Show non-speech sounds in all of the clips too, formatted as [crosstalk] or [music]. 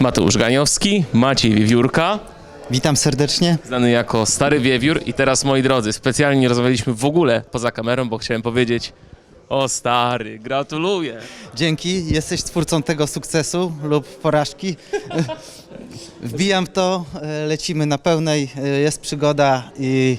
Mateusz Ganiowski, Maciej Wiewiórka, Witam serdecznie. znany jako Stary Wiewiór i teraz moi drodzy, specjalnie nie rozmawialiśmy w ogóle poza kamerą, bo chciałem powiedzieć o stary, gratuluję. Dzięki. Jesteś twórcą tego sukcesu lub porażki. [laughs] Wbijam to, e, lecimy na pełnej, e, jest przygoda i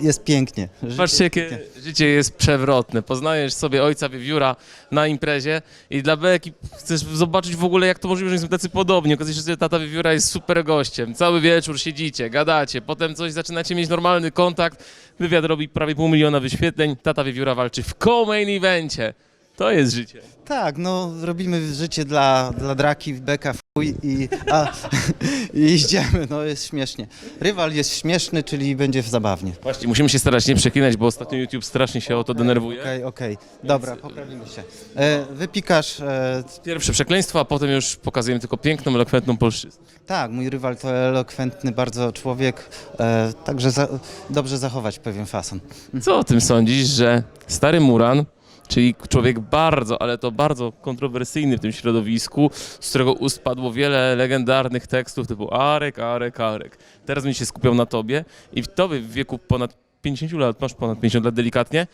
jest pięknie. Życie Patrzcie, jest jakie pięknie. życie jest przewrotne. Poznajesz sobie ojca Wiewióra na imprezie i dla beki chcesz zobaczyć w ogóle, jak to możliwe, że są tacy podobni. Okazuje się, że tata Wiewióra jest super gościem. Cały wieczór siedzicie, gadacie, potem coś zaczynacie mieć normalny kontakt. Wywiad robi prawie pół miliona wyświetleń. Tata Wiewióra walczy w co-main evencie. To jest życie. Tak, no robimy życie dla, dla draki, beka, w chuj i, a, [laughs] i idziemy, no jest śmiesznie. Rywal jest śmieszny, czyli będzie zabawnie. Właśnie, musimy się starać nie przeklinać, bo ostatnio YouTube strasznie się o to denerwuje. Okej, okej, dobra, poprawimy się. E, wypikasz, e, Pierwsze przekleństwo, a potem już pokazujemy tylko piękną, elokwentną polszczyznę. tak, mój rywal to elokwentny bardzo człowiek, e, także za, dobrze zachować pewien fason. Co o tym sądzisz, że stary Muran, czyli człowiek bardzo, ale to bardzo kontrowersyjny w tym środowisku, z którego ust padło wiele legendarnych tekstów typu Arek, Arek, Arek. Teraz mi się skupiał na tobie i w tobie w wieku ponad 50 lat, masz ponad 50 lat delikatnie,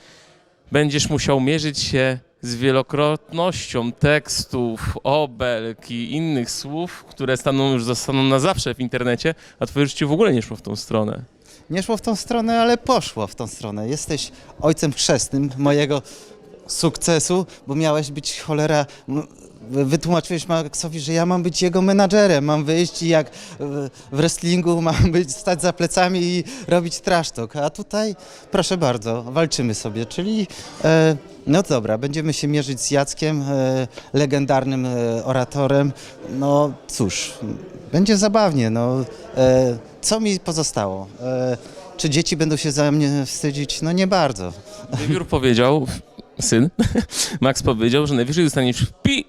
będziesz musiał mierzyć się z wielokrotnością tekstów, obelg i innych słów, które staną już zostaną na zawsze w internecie, a twoje życie w ogóle nie szło w tą stronę. Nie szło w tą stronę, ale poszło w tą stronę. Jesteś ojcem chrzestnym mojego sukcesu, bo miałeś być cholera. m- Wytłumaczyłeś Maxowi, że ja mam być jego menadżerem, mam wyjść i jak w w wrestlingu [laughs] mam być, stać za plecami i robić trash talk. A tutaj, proszę bardzo, walczymy sobie, czyli e, no dobra, będziemy się mierzyć z Jackiem, e, legendarnym e, oratorem. No cóż, będzie zabawnie. No, e, co mi pozostało? E, czy dzieci będą się za mnie wstydzić? No nie bardzo. Wiewiór powiedział, syn, [laughs] Max powiedział, że najwyżej dostaniesz w pi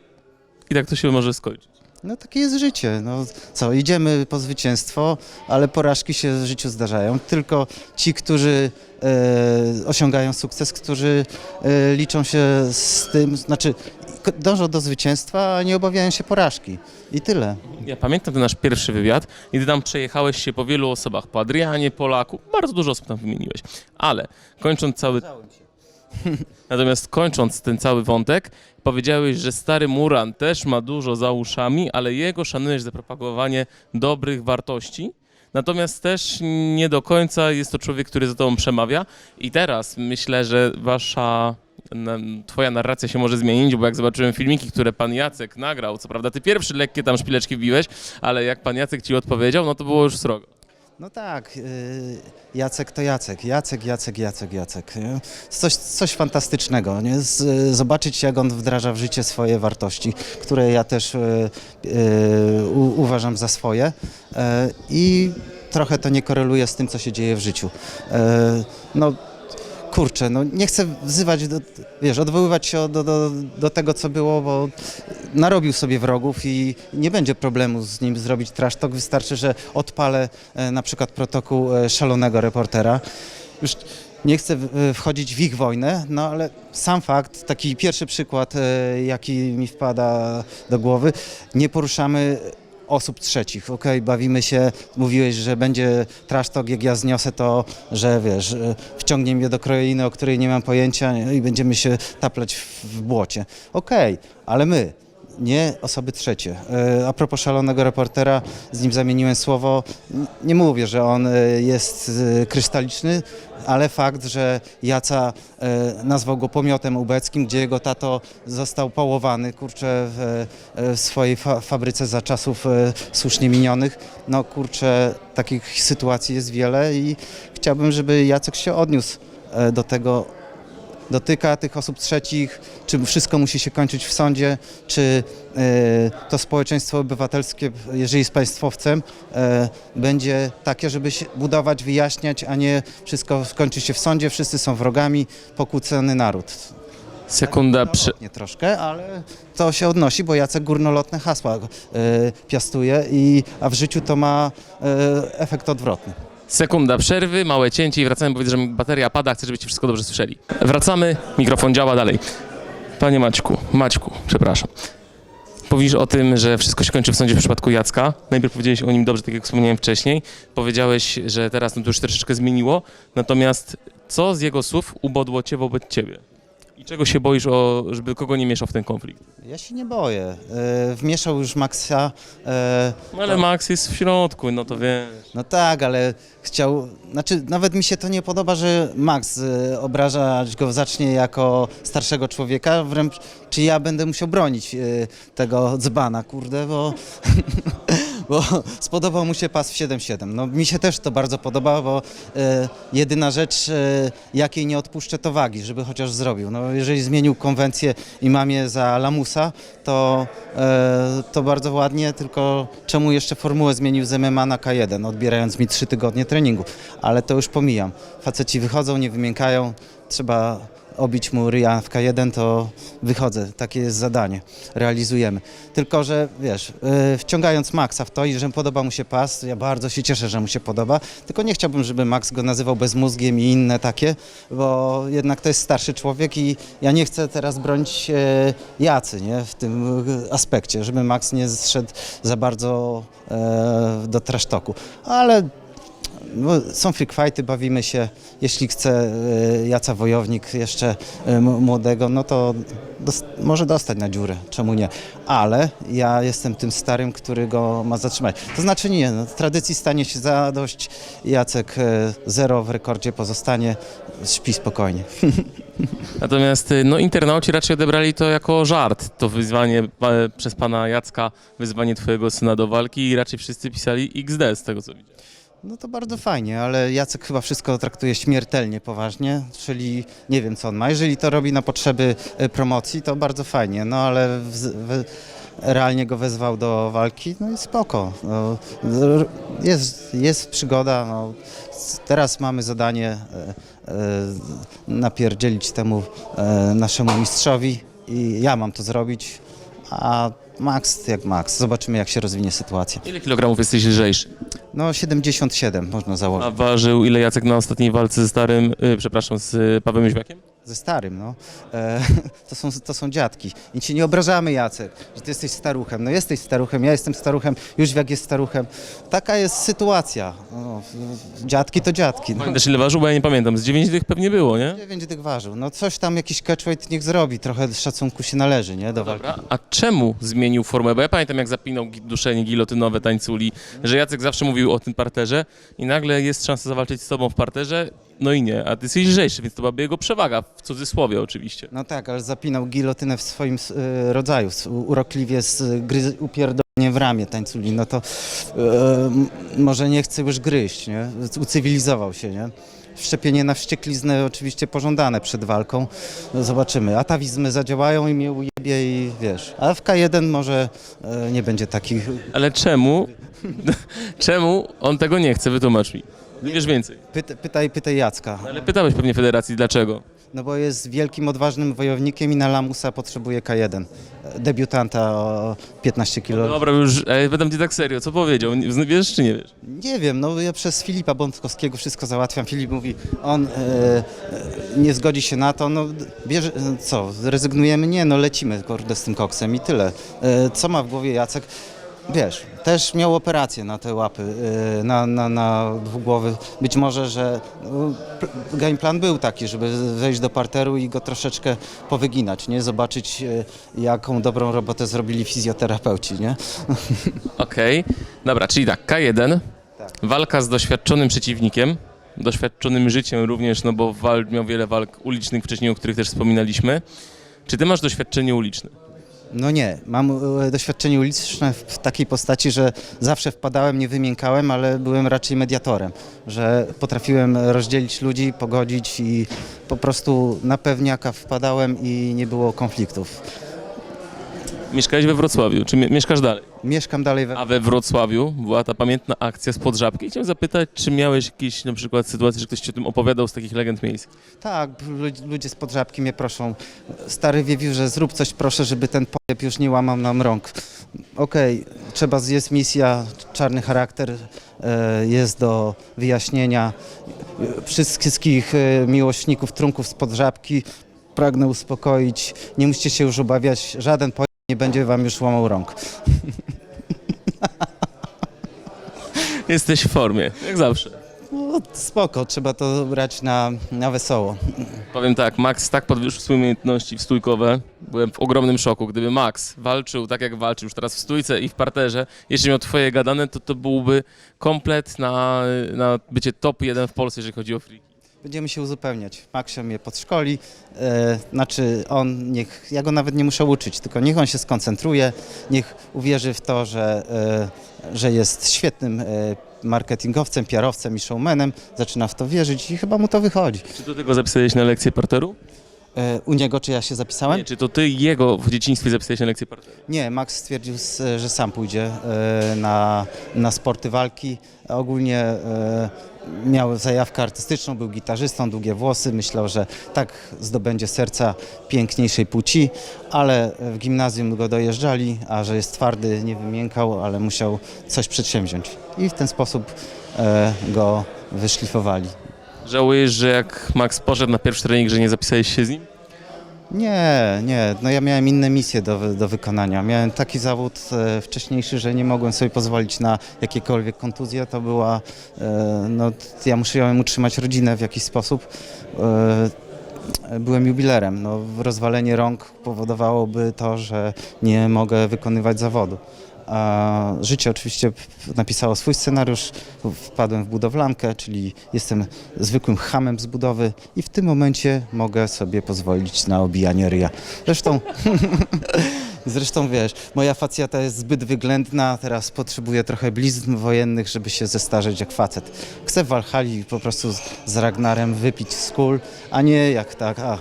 i tak to się może skończyć. No takie jest życie. No co, idziemy po zwycięstwo, ale porażki się w życiu zdarzają. Tylko ci, którzy e, osiągają sukces, którzy e, liczą się z tym, znaczy dążą do zwycięstwa, a nie obawiają się porażki. I tyle. Ja pamiętam ten nasz pierwszy wywiad i ty tam przejechałeś się po wielu osobach, po Adrianie, Polaku, bardzo dużo osób tam wymieniłeś, ale kończąc cały... [laughs] Natomiast kończąc ten cały wątek, powiedziałeś, że stary Muran też ma dużo za uszami, ale jego szanujesz za propagowanie dobrych wartości. Natomiast też nie do końca jest to człowiek, który za tobą przemawia. I teraz myślę, że wasza, twoja narracja się może zmienić, bo jak zobaczyłem filmiki, które pan Jacek nagrał, co prawda ty pierwszy lekkie tam szpileczki wbiłeś, ale jak pan Jacek ci odpowiedział, no to było już srogo. No tak, y, Jacek to Jacek, Jacek, Jacek, Jacek, Jacek. nie? Coś, coś fantastycznego, nie? Zobaczyć jak on wdraża w życie swoje wartości, które ja też y, y, uważam za swoje y, i trochę to nie koreluje z tym, co się dzieje w życiu. Y, no kurczę, no nie chcę wzywać, do, wiesz, odwoływać się do, do, do tego, co było, bo narobił sobie wrogów i nie będzie problemu z nim zrobić trash talk. Wystarczy, że odpalę e, na przykład protokół e, szalonego reportera. Już nie chcę e, wchodzić w ich wojnę, no ale sam fakt, taki pierwszy przykład, e, jaki mi wpada do głowy, nie poruszamy osób trzecich, okej, bawimy się, mówiłeś, że będzie trash talk, jak ja zniosę to, że wiesz, e, wciągnie mnie do kroiny, o której nie mam pojęcia i będziemy się taplać w błocie. Okej, ale my, nie osoby trzecie. E, A propos szalonego reportera, z nim zamieniłem słowo. Nie mówię, że on e, jest e, krystaliczny, ale fakt, że Jaca nazwał go pomiotem ubeckim, gdzie jego tato został pałowany, kurczę, w, w swojej fa fabryce za czasów słusznie minionych. No kurczę, takich sytuacji jest wiele i chciałbym, żeby Jacek się odniósł do tego, dotyka tych osób trzecich, czy wszystko musi się kończyć w sądzie, czy e, to społeczeństwo obywatelskie, jeżeli jest państwowcem, e, będzie takie, żeby się budować, wyjaśniać, a nie wszystko skończy się w sądzie, wszyscy są wrogami, pokłócony naród. Sekunda przy... Górnolotnie troszkę, ale to się odnosi, bo Jacek górnolotne hasła e, piastuje, i, a w życiu to ma e, efekt odwrotny. Sekunda przerwy, małe cięcie i wracamy, bo widzę, że bateria pada, chcę, żebyście wszystko dobrze słyszeli. Wracamy, mikrofon działa dalej. Panie Maćku, Maćku, przepraszam. Mówisz o tym, że wszystko się kończy w sądzie w przypadku Jacka. Najpierw powiedziałeś o nim dobrze, tak jak wspomniałem wcześniej. Powiedziałeś, że teraz no to już troszeczkę zmieniło. Natomiast co z jego słów ubodło cię wobec ciebie? I czego się boisz, o, żeby kogo nie mieszał w ten konflikt? Ja się nie boję. E, wmieszał już Maxa. E, No ale Max jest w środku, no to wiesz. no tak, ale chciał. Znaczy, nawet mi się to nie podoba, że Max e, obrażać go zacznie jako starszego człowieka. Wręcz czy ja będę musiał bronić e, tego dzbana, kurde, bo. [laughs] Bo [laughs] spodobał mu się pas w 7-7. No mi się też to bardzo podoba, bo e, jedyna rzecz, e, jakiej nie odpuszczę, to wagi, żeby chociaż zrobił. No jeżeli zmienił konwencję i mam je za lamusa, to, e, to bardzo ładnie, tylko czemu jeszcze formułę zmienił z MMA na K1, odbierając mi trzy tygodnie treningu. Ale to już pomijam. Faceci wychodzą, nie wymiękają, trzeba obić mu ryja w K1, to wychodzę. Takie jest zadanie. Realizujemy. Tylko, że wiesz, yy, wciągając Maxa w to i że podoba mu się pas, ja bardzo się cieszę, że mu się podoba, tylko nie chciałbym, żeby Max go nazywał bezmózgiem i inne takie, bo jednak to jest starszy człowiek i ja nie chcę teraz bronić e, Jacy, nie, w tym aspekcie, żeby Max nie zszedł za bardzo e, do trasztoku. Ale są freak fighty, bawimy się. Jeśli chce e, Jaca Wojownik jeszcze e, młodego, no to dos- może dostać na dziurę, czemu nie. Ale ja jestem tym starym, który go ma zatrzymać. To znaczy nie, no, tradycji stanie się zadość. Jacek e, zero w rekordzie pozostanie, śpi spokojnie. [laughs] Natomiast no, internauci raczej odebrali to jako żart, to wyzwanie przez pana Jacka, wyzwanie twojego syna do walki i raczej wszyscy pisali XD z tego co widziałem. No to bardzo fajnie, ale Jacek chyba wszystko traktuje śmiertelnie poważnie, czyli nie wiem co on ma. Jeżeli to robi na potrzeby e, promocji, to bardzo fajnie, no ale w, w, realnie go wezwał do walki, no i spoko. No, jest, jest przygoda, no. Teraz mamy zadanie e, e, napierdzielić temu e, naszemu mistrzowi i ja mam to zrobić, a Max jak Max. Zobaczymy jak się rozwinie sytuacja. Ile kilogramów jesteś lżejszy? No 77 można założyć. A ważył ile Jacek na ostatniej walce ze starym, y, przepraszam, z y, Pawłem Jóźwiakiem? Ze starym, no. E, [laughs] to, są, to są dziadki. I ci nie obrażamy, Jacek, że ty jesteś staruchem. No jesteś staruchem, ja jestem staruchem, Jóźwiak jest staruchem. Taka jest sytuacja. No, dziadki to dziadki. No. Pamiętasz ile ważył, bo ja nie pamiętam, z 9 tych pewnie było, nie? 9 tych ważył. No coś tam, jakiś catchweight niech zrobi. Trochę szacunku się należy, nie? Do walki. Dobra, a czemu zmienił formę? Bo ja pamiętam jak zapinał duszenie gilotynowe tańculi, że Jacek zawsze mówił o tym parterze i nagle jest szansa zawalczyć z tobą w parterze, no i nie, a ty jesteś lżejszy, więc to byłaby jego przewaga, w cudzysłowie oczywiście. No tak, ale zapinał gilotynę w swoim e, rodzaju. Urokliwie z gry, upierdolenie w ramię tańculi. No to m- może nie chce już gryźć, nie? Ucywilizował się, nie? Wszczepienie na wściekliznę oczywiście pożądane przed walką. No zobaczymy. Atawizmy zadziałają i mnie ujebie i wiesz. A w K1 może e, nie będzie takich... Ale czemu, [laughs] czemu on tego nie chce? Wytłumacz mi. Wiesz więcej. Pyta, pytaj, pytaj Jacka. Ale pytałeś pewnie federacji, dlaczego? No bo jest wielkim, odważnym wojownikiem i na lamusa potrzebuje K1. E, Debiutanta o 15 kilo. Dobra, już, ej, pytam cię tak serio, co powiedział? Nie- Wiesz czy nie wiesz? Nie wiem, no ja przez Filipa Bątkowskiego wszystko załatwiam. Filip mówi, on e, e, nie zgodzi się na to, no bierze, e, co, rezygnujemy? Nie, no lecimy kurde z tym koksem i tyle. E, co ma w głowie Jacek? Wiesz, też miał operację na te łapy, e, na, na, na dwugłowy. Być może, że p- game plan był taki, żeby wejść do parteru i go troszeczkę powyginać, nie? Zobaczyć, e, jaką dobrą robotę zrobili fizjoterapeuci, nie? [laughs] Okej, dobra, czyli tak, K1, Tak. walka z doświadczonym przeciwnikiem, doświadczonym życiem również, no bo wal, miał wiele walk ulicznych wcześniej, o których też wspominaliśmy. Czy ty masz doświadczenie uliczne? No nie, mam e, doświadczenie uliczne w takiej postaci, że zawsze wpadałem, nie wymiękałem, ale byłem raczej mediatorem, że potrafiłem rozdzielić ludzi, pogodzić i po prostu na pewniaka wpadałem i nie było konfliktów. Mieszkałeś we Wrocławiu, czy mie- mieszkasz dalej? Mieszkam dalej we... A we Wrocławiu była ta pamiętna akcja z Podżabki. I chciałem zapytać, czy miałeś jakieś na przykład sytuacje, że ktoś ci o tym opowiadał z takich legend miejskich? Tak, lu- ludzie z podżabki mnie proszą, stary wiewiórze, zrób coś proszę, żeby ten pojeb już nie łamał nam rąk. Okej, trzeba, jest misja, czarny charakter e, jest do wyjaśnienia. Wszystkich e, miłośników trunków z podżabki pragnę uspokoić, nie musicie się już obawiać, żaden pojeb nie będzie wam już łamał rąk. [laughs] Jesteś w formie, jak zawsze. No, spoko, trzeba to brać na, na wesoło. Powiem tak, Max tak podwyższył swoje umiejętności w stójkowe. Byłem w ogromnym szoku. Gdyby Max walczył tak jak walczył już teraz w stójce i w parterze, jeśli miał twoje gadane, to to byłby komplet na, na bycie top jeden w Polsce, jeżeli chodzi o free. Będziemy się uzupełniać. Maxio mnie podszkoli, e, znaczy on niech, ja go nawet nie muszę uczyć, tylko niech on się skoncentruje, niech uwierzy w to, że, e, że jest świetnym e, marketingowcem, PR-owcem i showmanem, zaczyna w to wierzyć i chyba mu to wychodzi. Czy to ty go zapisałeś na lekcję parteru? E, u niego czy ja się zapisałem? Nie, czy to ty jego w dzieciństwie zapisałeś na lekcję parteru? Nie, Max stwierdził, że sam pójdzie e, na, na sporty walki. Ogólnie e, miał zajawkę artystyczną, był gitarzystą, długie włosy. Myślał, że tak zdobędzie serca piękniejszej płci, ale w gimnazjum go dojeżdżali, a że jest twardy, nie wymiękał, ale musiał coś przedsięwziąć. I w ten sposób go wyszlifowali. Żałujesz, że jak Max poszedł na pierwszy trening, że nie zapisałeś się z nim? Nie, nie. No ja miałem inne misje do, do wykonania. Miałem taki zawód e, wcześniejszy, że nie mogłem sobie pozwolić na jakiekolwiek kontuzje. To była, e, no ja musiałem utrzymać rodzinę w jakiś sposób. E, byłem jubilerem. No, rozwalenie rąk powodowałoby to, że nie mogę wykonywać zawodu. A życie oczywiście napisało swój scenariusz. Wpadłem w budowlankę, czyli jestem zwykłym hamem z budowy i w tym momencie mogę sobie pozwolić na obijanie ryja. Zresztą, [laughs] zresztą wiesz, moja facjata jest zbyt wyględna, teraz potrzebuję trochę blizn wojennych, żeby się zestarzeć jak facet. Chcę w po prostu z, z Ragnarem wypić z kul, a nie jak tak, a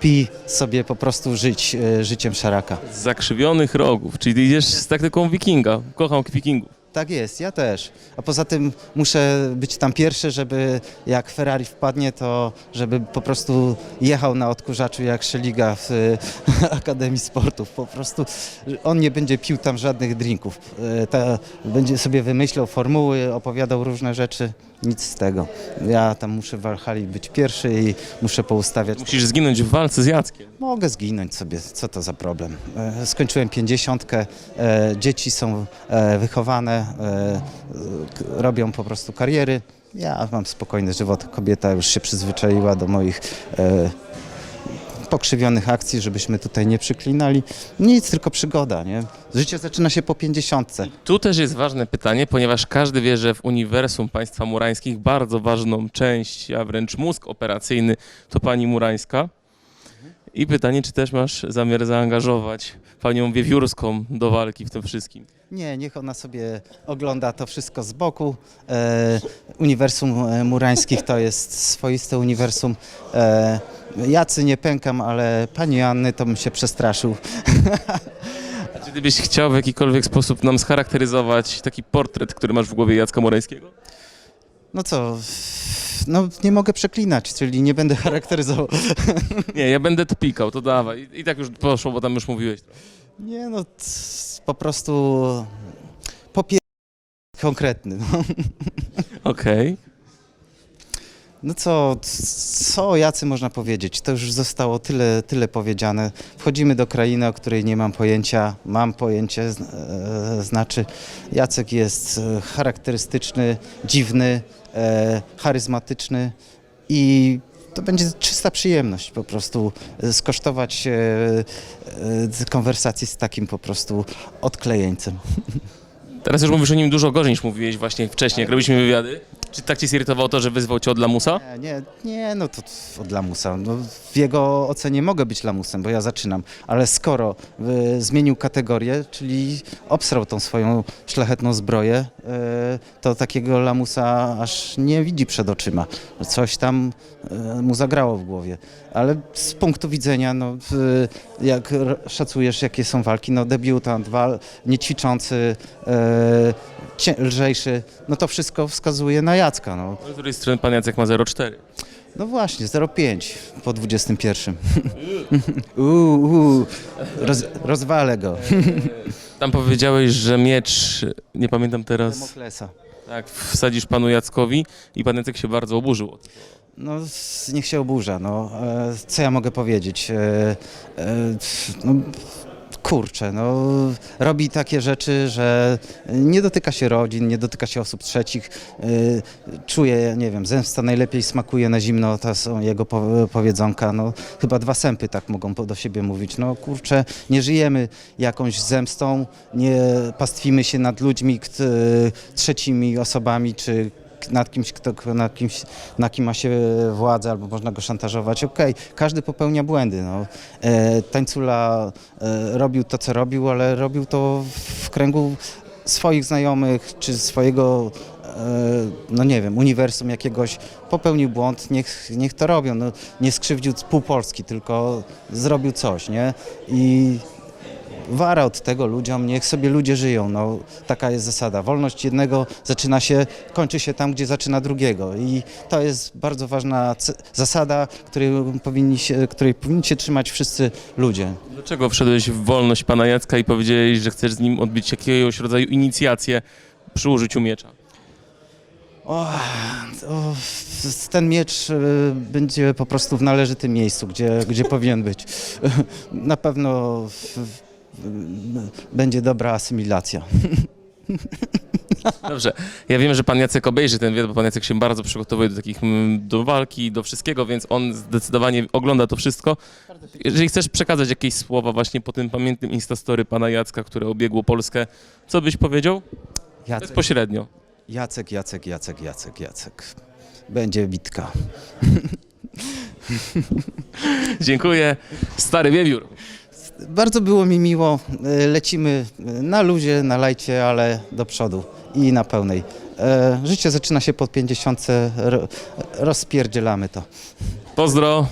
pi sobie po prostu żyć e, życiem szaraka. Z zakrzywionych rogów, czyli ty idziesz z taktyką wikinga. Kocham wikingów. Tak jest, ja też. A poza tym muszę być tam pierwszy, żeby jak Ferrari wpadnie, to żeby po prostu jechał na odkurzaczu jak Szeliga w [laughs] Akademii Sportów. Po prostu on nie będzie pił tam żadnych drinków. E, Ta, będzie sobie wymyślał formuły, opowiadał różne rzeczy. Nic z tego. Ja tam muszę w Walhali być pierwszy i muszę poustawiać. Musisz zginąć w walce z Jackiem. Mogę zginąć sobie, co to za problem. E, Skończyłem pięćdziesiątkę, dzieci są e, wychowane, e, k- robią po prostu kariery. Ja mam spokojny żywot, kobieta już się przyzwyczaiła do moich e, pokrzywionych akcji, żebyśmy tutaj nie przyklinali. Nic, tylko przygoda, nie? Życie zaczyna się po pięćdziesiątce. Tu też jest ważne pytanie, ponieważ każdy wie, że w uniwersum państwa murańskich bardzo ważną część, a wręcz mózg operacyjny to pani murańska. I pytanie, czy też masz zamiar zaangażować panią Wiewiórską do walki w tym wszystkim? Nie, niech ona sobie ogląda to wszystko z boku. E, uniwersum e, Murańskich to jest swoiste uniwersum. E, jacy nie pękam, ale pani Anny to bym się przestraszył. A czy ty byś chciał w jakikolwiek sposób nam scharakteryzować taki portret, który masz w głowie Jacka Morańskiego? No co, no nie mogę przeklinać, czyli nie będę charakteryzował. Nie, ja będę to pikał, to dawaj. I, i tak już poszło, bo tam już mówiłeś. Nie no, c- po prostu popier... konkretny. No. Okej. No co, co o Jacy można powiedzieć? To już zostało tyle, tyle powiedziane. Wchodzimy do krainy, o której nie mam pojęcia. Mam pojęcie, e, znaczy Jacek jest e, charakterystyczny, dziwny, e, charyzmatyczny i to będzie czysta przyjemność po prostu skosztować konwersacji z takim po prostu odklejeńcem. [laughs] Teraz już mówisz o nim dużo gorzej niż mówiłeś właśnie wcześniej, jak robiliśmy wywiady. Czy tak cię zirytowało to, że wyzwał cię od lamusa? Nie, nie, nie, no to od lamusa. No, w jego ocenie mogę być lamusem, bo ja zaczynam, ale skoro y, zmienił kategorię, czyli obsrał tą swoją szlachetną zbroję, y, to takiego lamusa aż nie widzi przed oczyma. Coś tam y, mu zagrało w głowie. Ale z punktu widzenia, no, y, jak szacujesz, jakie są walki, no debiutant, wal, niećwiczący, y, lżejszy, no to wszystko wskazuje na Jacka. No. Z drugiej strony pan Jacek ma 0,4. No właśnie, 0,5 po 21. [laughs] Uuu, uu, roz, rozwalę go. [laughs] Tam powiedziałeś, że miecz, nie pamiętam teraz, Demoklesa. tak, wsadzisz panu Jackowi i pan Jacek się bardzo oburzył. No, s- niech się oburza. No, e, co ja mogę powiedzieć? E, e, no, kurczę, no robi takie rzeczy, że nie dotyka się rodzin, nie dotyka się osób trzecich, y, czuje, nie wiem, zemsta najlepiej smakuje na zimno, to są jego po- powiedzonka, no chyba dwa sępy tak mogą do siebie mówić, no kurczę, nie żyjemy jakąś zemstą, nie pastwimy się nad ludźmi, kt- trzecimi osobami, czy nad kimś, kto, nad kimś, na kim ma się władzę, albo można go szantażować. Okej, każdy popełnia błędy. No. E, tańcula e, robił to, co robił, ale robił to w kręgu swoich znajomych, czy swojego, e, no nie wiem, uniwersum jakiegoś. Popełnił błąd, niech, niech to robią. No, nie skrzywdził pół Polski, tylko zrobił coś, nie? I wara od tego ludziom, niech sobie ludzie żyją. No, taka jest zasada. Wolność jednego zaczyna się, kończy się tam, gdzie zaczyna drugiego. I to jest bardzo ważna zasada, której powinni się, której powinni się trzymać wszyscy ludzie. Dlaczego wszedłeś w wolność pana Jacka i powiedziałeś, że chcesz z nim odbyć jakiegoś rodzaju inicjację przy użyciu miecza? O, o, s- ten miecz y, będzie po prostu w należytym miejscu, gdzie, gdzie powinien być. [laughs] Na pewno w, będzie dobra asymilacja. [laughs] Dobrze, ja wiem, że pan Jacek obejrzy ten wywiad, bo pan Jacek się bardzo przygotowuje do takich, mm, do walki, do wszystkiego, więc on zdecydowanie ogląda to wszystko. Jeżeli chcesz przekazać jakieś słowa właśnie po tym pamiętnym Instastory pana Jacka, które obiegło Polskę, co byś powiedział? Jacek, Bezpośrednio. Jacek, Jacek, Jacek, Jacek, Jacek. Będzie bitka. [laughs] Dziękuję. Stary wiewiór. Bardzo było mi miło. E, Lecimy na luzie, na lajcie, ale do przodu i na pełnej. E, Życie zaczyna się po 50. ro- Rozpierdzielamy to. Pozdro.